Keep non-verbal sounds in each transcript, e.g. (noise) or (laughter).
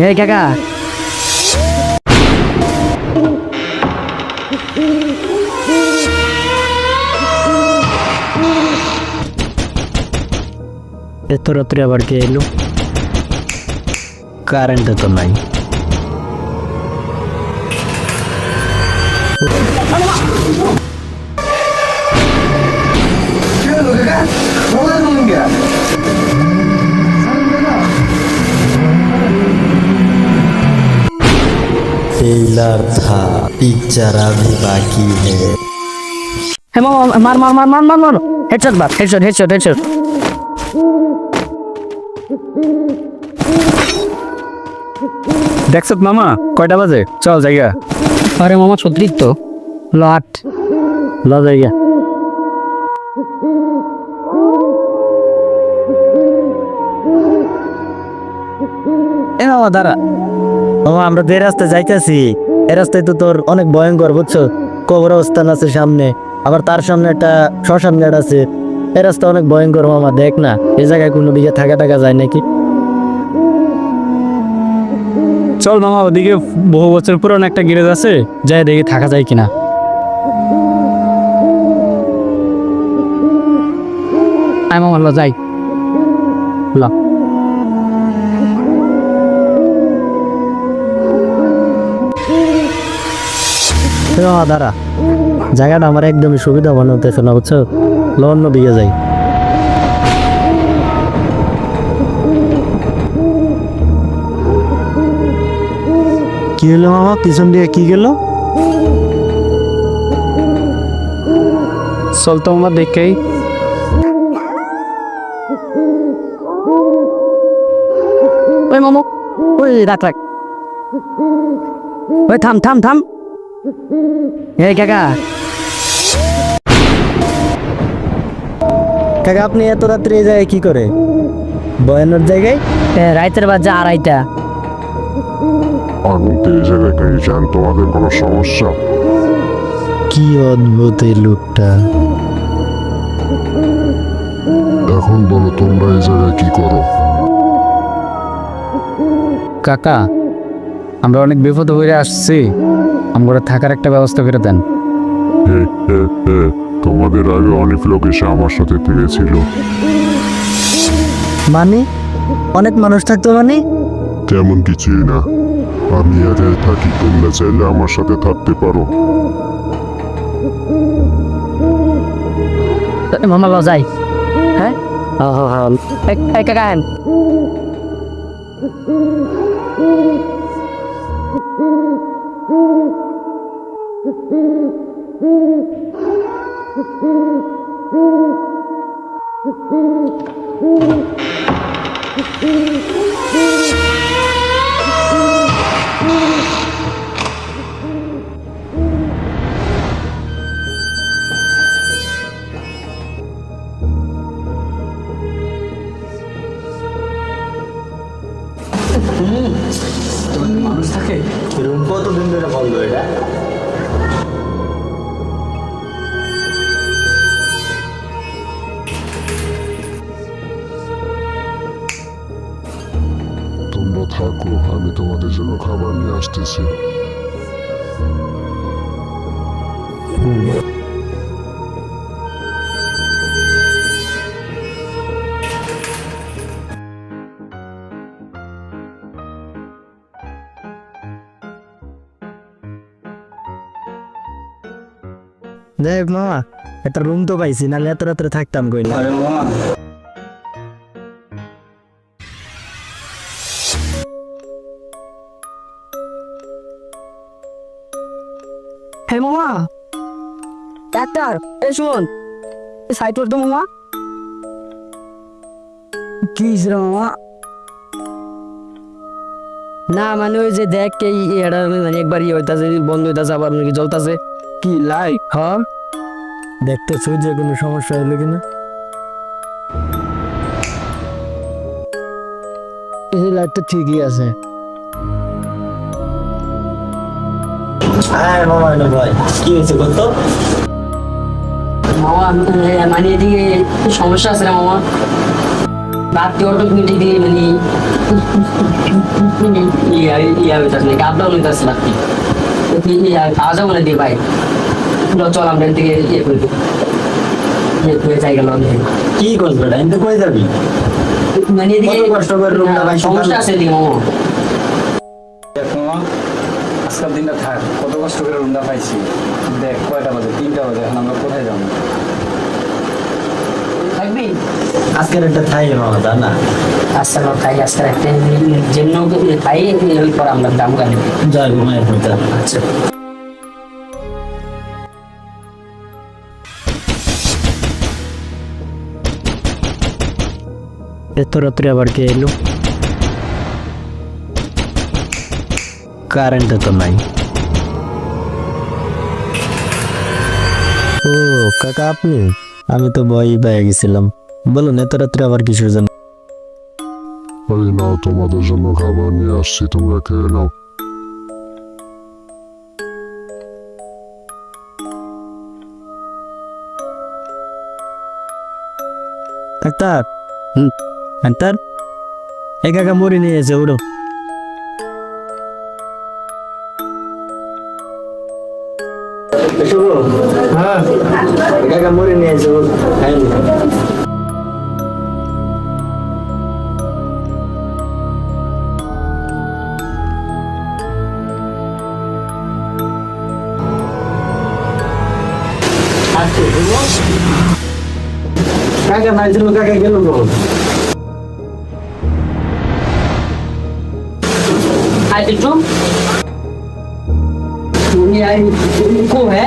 এই কাকা এত রাত্রে আবার কে এলো কারেন্ট তো নাই ट्रेलर था पिक्चर अभी बाकी है হ্যাঁ মামা মার মার মার মার মার মার হেডশট মার হেডশট হেডশট হেডশট দেখছত মামা কয়টা বাজে চল জায়গা আরে মামা ছত্রিশ তো ল আট ল জায়গা এ মামা দাঁড়া মামা আমরা তো এই রাস্তায় যাইতেছি এই রাস্তায় তো তোর অনেক ভয়ঙ্কর, বুঝছ? কবর অবস্থান আছে সামনে, আবার তার সামনে একটা শ্মশান ঘাট আছে। এই রাস্তা অনেক ভয়ঙ্কর, মামা, দেখ না, এ জায়গায় কোনো দিকে থাকা টাকা যায় নাকি? চল মামা, ওদিকে বহু বছর পুরনো একটা গ্যারেজ আছে, যাই দেখি থাকা যায় কিনা। আয় মামা যাই। ল। দাঁড়া। জায়গাটা আমার একদমই সুবিধা মনে হতেছে না বুঝছ? ল অন্য দিকে যাই। কি হলো মামা? পিছন দিয়ে কি গেল? চল তো মামা দেখেই। ওই মামু ওই রাখ রাখ। ওই থাম থাম থাম। এই কাকা। কাকা আপনি এত রাত্রে এই জায়গায় কি করে? বয়ানোর জায়গায়? রাইতের বাজে আড়াইটা। আমি তো এই জায়গাটাই যান তোমাদের কোনো সমস্যা? কি অদ্ভুত এই লোকটা। এখন বলো তোমরা এই জায়গায় কি করো? কাকা আমরা অনেক বিপদ হয়ে আসছি। আমরা থাকার একটা ব্যবস্থা করে দেন। তোমাদের আগে অনেক লোক এসে আমার সাথে থেকেছিল। মানে? অনেক মানুষ থাকতো মানে? তেমন কিছুই না। আমি একাই থাকি তোমরা চাইলে আমার সাথে থাকতে পারো। মামা যাই। হ্যাঁ? হ্যাঁ হ্যাঁ হ্যাঁ এই, (laughs) কাকা হেন রুম কতদিন ধরে বন্ধ এটা? তোমরা থাকো আমি তোমাদের জন্য খাবার নিয়ে আসতেছি। দেখ মামা একটা রুম তো পাইছি নাহলে এত রাত্রে থাকতাম কই না? হে মামা। ডাক্তার এই শুন করতো মামা। কি রে মামা? না মানে ওই যে দেখ এই এটা মানে একবার ইয়ে হইতাছে বন্ধ হইতাছে আবার নাকি জ্বলতাছে। কি লাই হ্যাঁ দেখতেছো যে কোনো সমস্যা হলো কিনা? এই লাইটটা ঠিকই আছে। হ্যাঁ মামা ভাই। কি হয়েছে কত মামা মানে এদিকে একটু সমস্যা আছে রে মামা। রাত্রি অটোমেটিকলি মানে ইয়া ইয়া হইতাছে হইতাছে রাত্রি ইয়া খাওয়া যাব না দিয়ে ভাই চল আমরা থেকে ইয়ে করে দিই করে যাই গেল কি করবে এটা এনতে কই যাবি মানে এদিকে কষ্ট করে room টা না, বাইসে সমস্যা আছে এদিকে মামা আজকাল দিনটা থাক কত কষ্ট করে রুমটা পাইছি দেখ কয়টা বাজে তিনটা বাজে এখন আমরা কোথায় যাব থাকবি আজকের একটা থাই মামা জানা আচ্ছা খাই ওই পর আমরা দাম গালি যা ঘুমায় পড়তে আচ্ছা। এত রাত্রে আবার কে এলো? কারেন্ট তো নাই। ও কাকা আপনি? আমি তো ভয়ই পেয়ে গেছিলাম। বলুন এত রাত্রে আবার কিসের জন্য? ওই নাও তোমাদের জন্য খাবার নিয়ে আসছি তোমরা খেয়ে নাও। ডাক্তার হুম ডাক্তার? এই কাকা মরি নিয়ে এসে উড়ো। হ্যাঁ। কাকা মরি নিয়ে এসে উড়ো কাকা নাই ছিল কাকা গেল কোন Hai thì trúng Nghe ai cô hả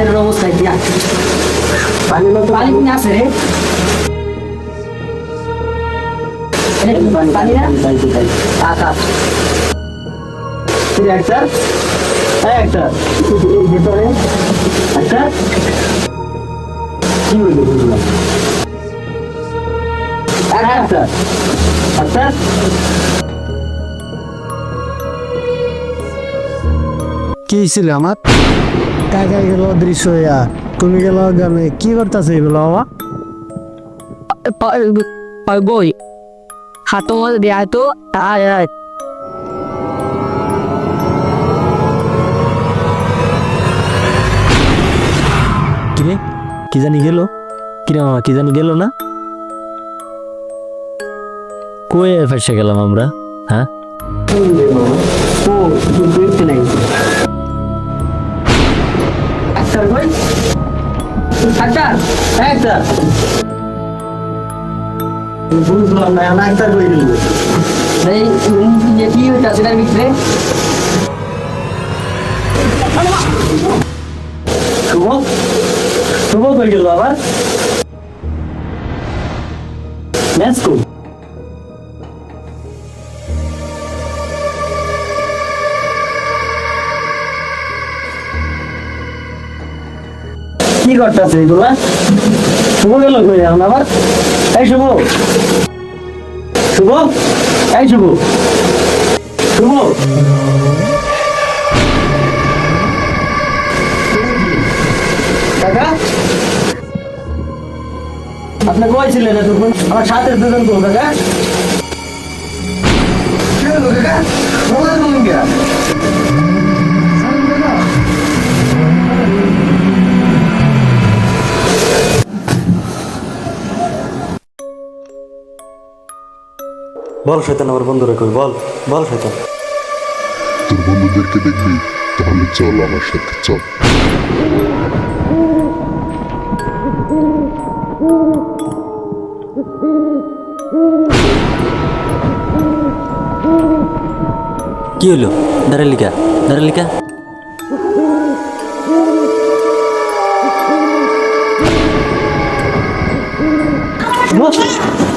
বেড়া সেটার অবস্থা কি আছে পানি মতো পানি কিনে আছে রে এটা কি পানি পানি না আচ্ছা তুই ডাক্তার হ্যাঁ ডাক্তার ভেতরে ডাক্তার কি হইল বুঝলাম ডাক্তার ডাক্তার কি ছিল আমার কাকা গেল অদৃশ্য হইয়া তুমি গেল গ্রামে কি করতেছে এগুলো বাবা? বই। হাতো দেয়া তো আয় আয়। কিরে? কি জানি গেল? কিরে মামা কি জানি গেল না? কয়ে ফেসে গেলাম আমরা হ্যাঁ? ও বুঝতে নাই। ডাক্তার ডাক্তার বুঝলাম না ডাক্তার কই গেল এই কি হইতাছে তার ভিতরে? শুভ? শুভ কই গেল আবার? লেটস কি করতেছে এগুলা? শুভ গেল আবার? এই শুভ। শুভ? এই শুভ। শুভ। কাকা? আপনি কই ছিলেন আমার সাথে দুজন তো কাকা। বল শৈতান আমার বন্ধুরা কই? বল বল শৈতান তোর বন্ধুদেরকে দেখবি তাহলে চল আমার সাথে চল। কি হলো দাঁড়ালিকা দাঁড়ালিকা What?